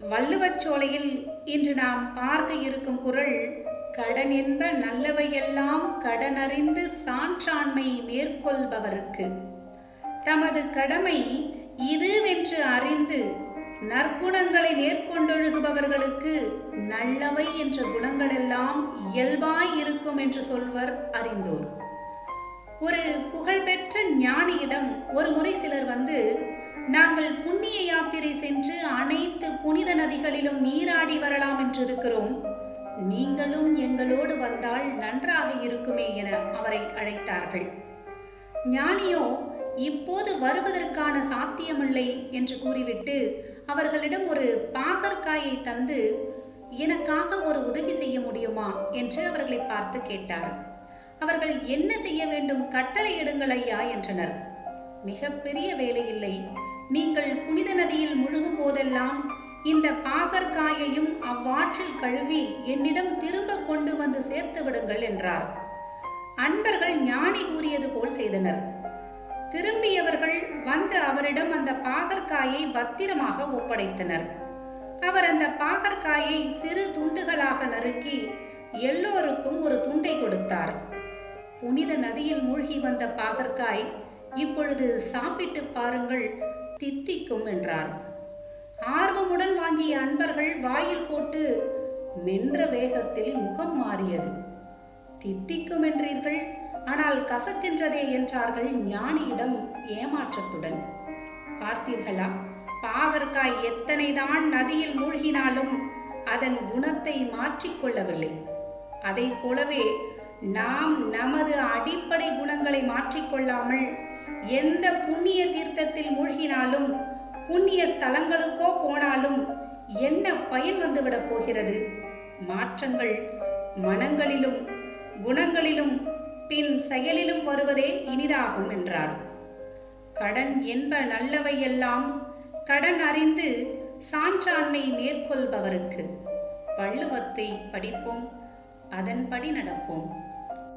வள்ளுவச்சோலையில் இன்று நாம் பார்க்க இருக்கும் குரல் கடன் என்ப நல்லவையெல்லாம் கடனறிந்து சான்றாண்மை மேற்கொள்பவருக்கு. தமது கடமை இதுவென்று அறிந்து நற்குணங்களை மேற்கொண்டொழுகுபவர்களுக்கு நல்லவை என்ற குணங்களெல்லாம் இயல்பாய் இருக்கும் என்று சொல்வர் அறிந்தோர். ஒரு புகழ்பெற்ற ஞானியிடம் ஒரு முறை சிலர் வந்து நாங்கள் புண்ணிய யாத்திரை சென்று அனைத்து புனித நதிகளிலும் நீராடி வரலாம் என்று இருக்கிறோம் நீங்களும் எங்களோடு வந்தால் நன்றாக இருக்குமே என அவரை அழைத்தார்கள். ஞானியோ இப்போது வருவதற்கான சாத்தியமில்லை என்று கூறிவிட்டு அவர்களிடம் ஒரு பாகற்காயை தந்து எனக்காக ஒரு உதவி செய்ய முடியுமா? என்று அவர்களை பார்த்து கேட்டார். அவர்கள் என்ன செய்ய வேண்டும்? கட்டளை எடுங்கள் ஐயா என்றனர். மிகப்பெரிய வேலை இல்லை. புனித நதியில் முழுகும் போதெல்லாம் இந்த பாகற்காயையும் அவ்வாற்றில் கழுவி என்னிடம் திரும்ப கொண்டு வந்து சேர்த்து விடுங்கள் என்றார். அன்பர்கள் ஞானி கூறியது போல் செய்தனர். திரும்பியவர்கள் வந்து அவரிடம் அந்த பாகற்காயை பத்திரமாக ஒப்படைத்தனர். அவர் அந்த பாகற்காயை சிறு துண்டுகளாக நறுக்கி எல்லோருக்கும் ஒரு துண்டை கொடுத்தார். புனித நதியில் மூழ்கி வந்த பாகற்காய் இப்பொழுது சாப்பிட்டு பாருங்கள் தித்திக்கும் என்றார். ஆர்வமுடன் வாங்கிய அன்பர்கள் வாயில் போட்டு மென்ற வேகத்தில் முகம் மாறியது. தித்திக்கும் என்றீர்கள் ஆனால் கசக்கின்றதே என்றார்கள் ஞானியிடம் ஏமாற்றத்துடன். பார்த்தீர்களா பாகற்காய் எத்தனைதான் நதியில் மூழ்கினாலும் அதன் குணத்தை மாற்றிக்கொள்ளவில்லை அதை போலவே நாம் நமது அடிப்படை குணங்களை மாற்றிக்கொள்ளாமல் எந்த புண்ணிய தீர்த்தத்தில் மூழ்கினாலும் புண்ணிய ஸ்தலங்களுக்கோ போனாலும் என்ன பயன் வந்துவிடப் போகிறது? மாற்றங்கள் மனங்களிலும் குணங்களிலும் பின் செயலிலும் வருவதே இனிதாகும் என்றார். கடன் என்ப நல்லவையெல்லாம் கடன் அறிந்து சான்றாண்மை மேற்கொள்பவருக்கு வள்ளுவத்தை படிப்போம் அதன்படி நடப்போம்.